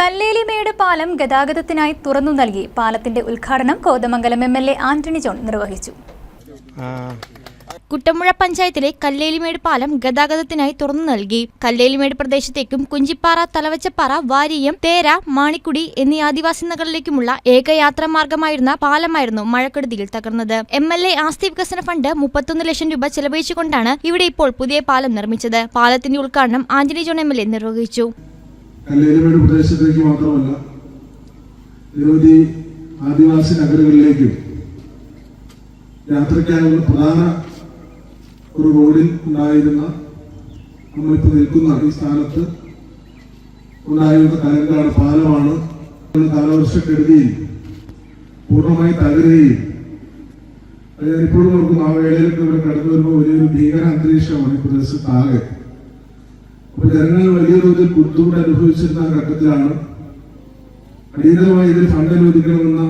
കല്ലേലിമേട് പാലം ഗതാഗതത്തിനായി തുറന്നു നൽകി. പാലത്തിന്റെ ഉദ്ഘാടനം Kothamangalam M L A Antony John നിർവഹിച്ചു. കുട്ടമുഴ കുട്ടമ്പുഴ പഞ്ചായത്തിലെ കല്ലേലിമേട് പാലം ഗതാഗതത്തിനായി തുറന്നു നൽകി. കല്ലേലിമേട് പ്രദേശത്തേക്കും കുഞ്ചിപ്പാറ തലവച്ചപ്പാറ വാരിയം തേര മാണിക്കുടി എന്നീ ആദിവാസി നഗറിലേക്കുമുള്ള ഏക യാത്രാമാർഗമായിരുന്ന പാലമായിരുന്നു മഴക്കെടുതിയിൽ തകർന്നത്. എം എൽ എ ആസ്തി വികസന ഫണ്ട് മുപ്പത്തൊന്ന് ലക്ഷം രൂപ ചെലവഴിച്ചുകൊണ്ടാണ് ഇവിടെ ഇപ്പോൾ പുതിയ പാലം നിർമ്മിച്ചത്. പാലത്തിന്റെ ഉദ്ഘാടനം Antony John M L A നിർവഹിച്ചു. കല്ലേരുമേട് പ്രദേശത്തേക്ക് മാത്രമല്ല നിരവധി ആദിവാസി നഗരങ്ങളിലേക്കും യാത്രയ്ക്കായുള്ള പ്രധാന ഒരു റോഡിൽ ഉണ്ടായിരുന്ന നമ്മളിപ്പോൾ നിൽക്കുന്ന ഈ സ്ഥാനത്ത് ഉണ്ടായിരുന്ന കലങ്കാട് പാലമാണ്. കാലവർഷക്കെടുതിയിൽ പൂർണമായി തകരുകയും ഞാനിപ്പോഴും ഓർക്കുന്നു. ആ വേളയിലൊക്കെ ഇവിടെ കടന്നു വരുമ്പോൾ വലിയൊരു ഭീകര അന്തരീക്ഷമാണ് ഈ പ്രദേശത്താകെ. ജനങ്ങൾ വലിയ തോതിൽ ബുദ്ധിമുട്ട് അനുഭവിച്ചിരുന്ന ഘട്ടത്തിലാണ് അടിയന്തരമായി ഇതിൽ ഫണ്ട് അനുവദിക്കണമെന്ന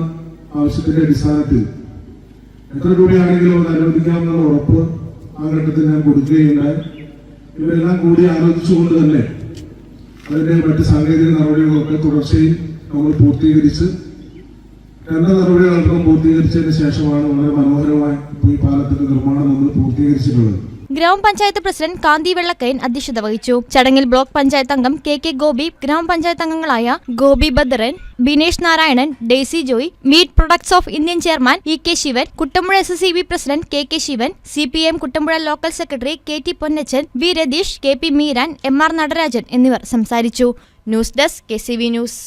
ആവശ്യത്തിന്റെ അടിസ്ഥാനത്തിൽ എത്ര രൂപയാണെങ്കിലും അത് അനുവദിക്കാമെന്നുള്ള ഉറപ്പ് ആ ഘട്ടത്തിൽ ഞാൻ കൊടുക്കുകയുണ്ടായി. ഇവരെല്ലാം കൂടി ആലോചിച്ചുകൊണ്ട് തന്നെ അതിന്റെ മറ്റ് സാങ്കേതിക നടപടികളൊക്കെ തുടർച്ചയിൽ നമ്മൾ പൂർത്തീകരിച്ച് രണ്ട് നടപടികളടക്കം പൂർത്തീകരിച്ചതിന് ശേഷമാണ് വളരെ മനോഹരമായി ഈ പാലത്തിന്റെ നിർമ്മാണം നമ്മൾ പൂർത്തീകരിച്ചിട്ടുള്ളത്. ഗ്രാമപഞ്ചായത്ത് പ്രസിഡന്റ് കാന്തി വെള്ളക്കയൻ അധ്യക്ഷത വഹിച്ചു. ചടങ്ങിൽ ബ്ലോക്ക് പഞ്ചായത്ത് അംഗം കെ കെ ഗോപി ഗ്രാമപഞ്ചായത്ത് അംഗങ്ങളായ Gopi Badran Binesh Narayanan Daisy Joy meat products of Indian chairman E K Sivan Kuttampuzha S C B president K K Sivan C P M Kuttampuzha local secretary K T Ponnachan V Ratheesh K P Meeran M R Natarajan എന്നിവർ സംസാരിച്ചു. News desk K C V news.